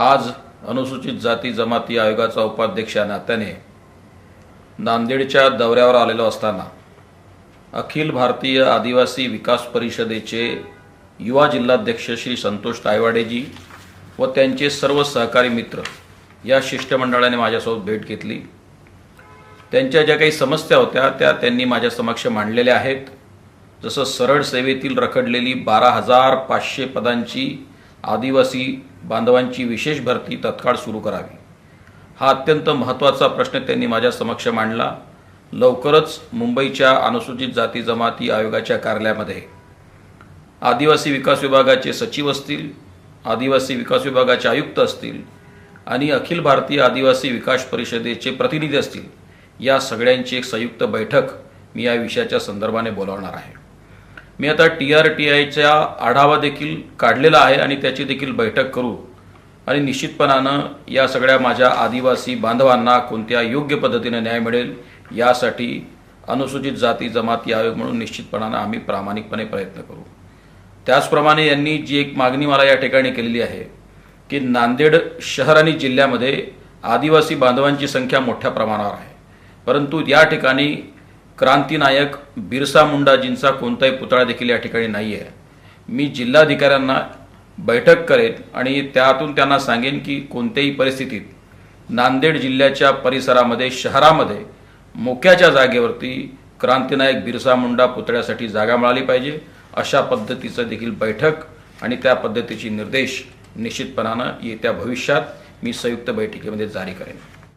आज अनुसूचित जाती जमाती आयोगाचा उपाध्यक्ष या नात्याने नांदेडच्या दौऱ्यावर आलेलो असताना अखिल भारतीय आदिवासी विकास परिषदेचे युवा जिल्हाध्यक्ष श्री संतोष तायवाडेजी व त्यांचे सर्व सहकारी मित्र या शिष्टमंडळाने माझ्यासोबत भेट घेतली. त्यांच्या ज्या काही समस्या होत्या त्या त्यांनी माझ्या समक्ष मांडलेल्या आहेत. जसं सरळ सेवेतील रखडलेली बारा हजार पाचशे पदांची आदिवासी बांधवांची विशेष भरती तत्काळ सुरू करावी. हा अत्यंत महत्त्वाचा प्रश्न त्यांनी माझ्या समक्ष मांडला. लवकरच मुंबईच्या अनुसूचित जाती जमाती आयोगाच्या कार्यालयामध्ये. आदिवासी विकास विभागाचे सचिव असतील आदिवासी विकास विभागाचे आयुक्त असतील आणि अखिल भारतीय आदिवासी विकास परिषदेचे प्रतिनिधी असतील या सगळ्यांची एक संयुक्त बैठक मी या विषयाच्या संदर्भाने बोलावणार आहे. मी आता टी आर टी आयचा आढावा देखील काढलेला आहे आणि त्याची देखील बैठक करू. आणि निश्चितपणानं या सगळ्या माझ्या आदिवासी बांधवांना कोणत्या योग्य पद्धतीने न्याय मिळेल यासाठी अनुसूचित जाती जमाती आयोग म्हणून निश्चितपणानं आम्ही प्रामाणिकपणे प्रयत्न करू. त्याचप्रमाणे यांनी जी एक मागणी मला या ठिकाणी केलेली आहे की नांदेड शहर आणि जिल्ह्यामध्ये आदिवासी बांधवांची संख्या मोठ्या प्रमाणावर आहे. परंतु या ठिकाणी क्रांतीनायक बिरसा मुंडाजींचा कोणताही पुतळा देखील या ठिकाणी नाही आहे मी जिल्हाधिकाऱ्यांना बैठक करेन आणि त्यातून त्यांना सांगेन की कोणत्याही परिस्थितीत नांदेड जिल्ह्याच्या परिसरामध्ये शहरामध्ये मोक्याच्या जागेवरती क्रांतीनायक बिरसा मुंडा पुतळ्यासाठी जागा मिळाली पाहिजे. अशा पद्धतीचं देखील बैठक आणि त्या पद्धतीचे निर्देश निश्चितपणानं येत्या भविष्यात मी संयुक्त बैठकीमध्ये जारी करेन.